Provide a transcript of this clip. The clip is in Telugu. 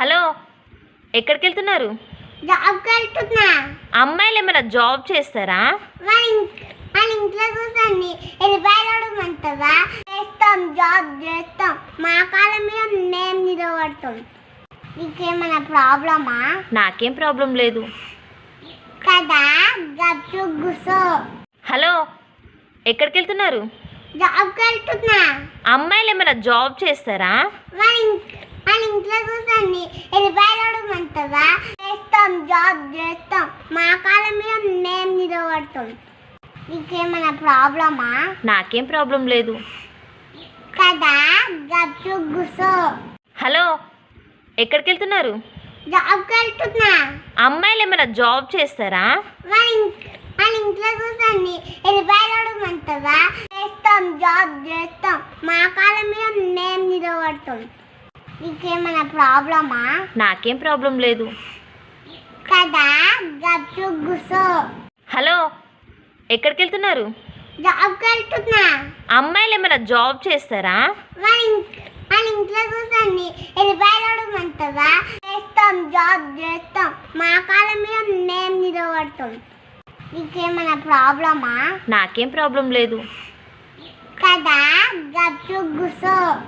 హలో ఎక్కడికి వెళ్తున్నారు వెళ్తున్నా అమ్మాయిలు ఏమైనా జాబ్ చేస్తారా మన ఇంట్లో కూర్చొని ఎల్లిపాయలు అడగమంటావా చేస్తాం జాబ్ చేస్తాం. మా మీద మేము నిలబడతాం. నీకేమైనా ప్రాబ్లమా? నాకేం ప్రాబ్లం లేదు. కదా గుసో హలో ఎక్కడికి వెళ్తున్నారు వెళ్తున్నా అమ్మాయిలు ఏమైనా జాబ్ చేస్తారా? మన ఇంట్లో కూర్చొని జాబ్ చేస్తాం మా కాలం మీద మేము నిలబడతాం. నీకేమైనా ప్రాబ్లమా? నాకేం ప్రాబ్లం లేదు. కదా గచ్చు గుసో హలో ఎక్కడికి వెళ్తున్నారు జాబ్కి వెళ్తున్నా అమ్మాయిలు ఏమైనా జాబ్ చేస్తారా? మన ఇంట్- మన ఇంట్లో కూర్చొని ఎల్లిపాయలు అడగమంటావా? చేస్తాం జాబ్ చేస్తాం. మా కాలం మీద మేము నిలబడతాం. నీకేమైనా ప్రాబ్లమా? నాకేం ప్రాబ్లం లేదు. హలో ఎక్కడికి వెళ్తున్నారు జాబ్కి వెళ్తున్నా అమ్మాయిలు ఏమైనా జాబ్ చేస్తారా? మన ఇంట్- మన ఇంట్లో కూర్చొని చేస్తాం జాబ్ చేస్తాం. మా కాలం మీద మేము నిలబడతాం. నీకేమైనా ప్రాబ్లమా? నాకేం ప్రాబ్లం లేదు. కదా గుసో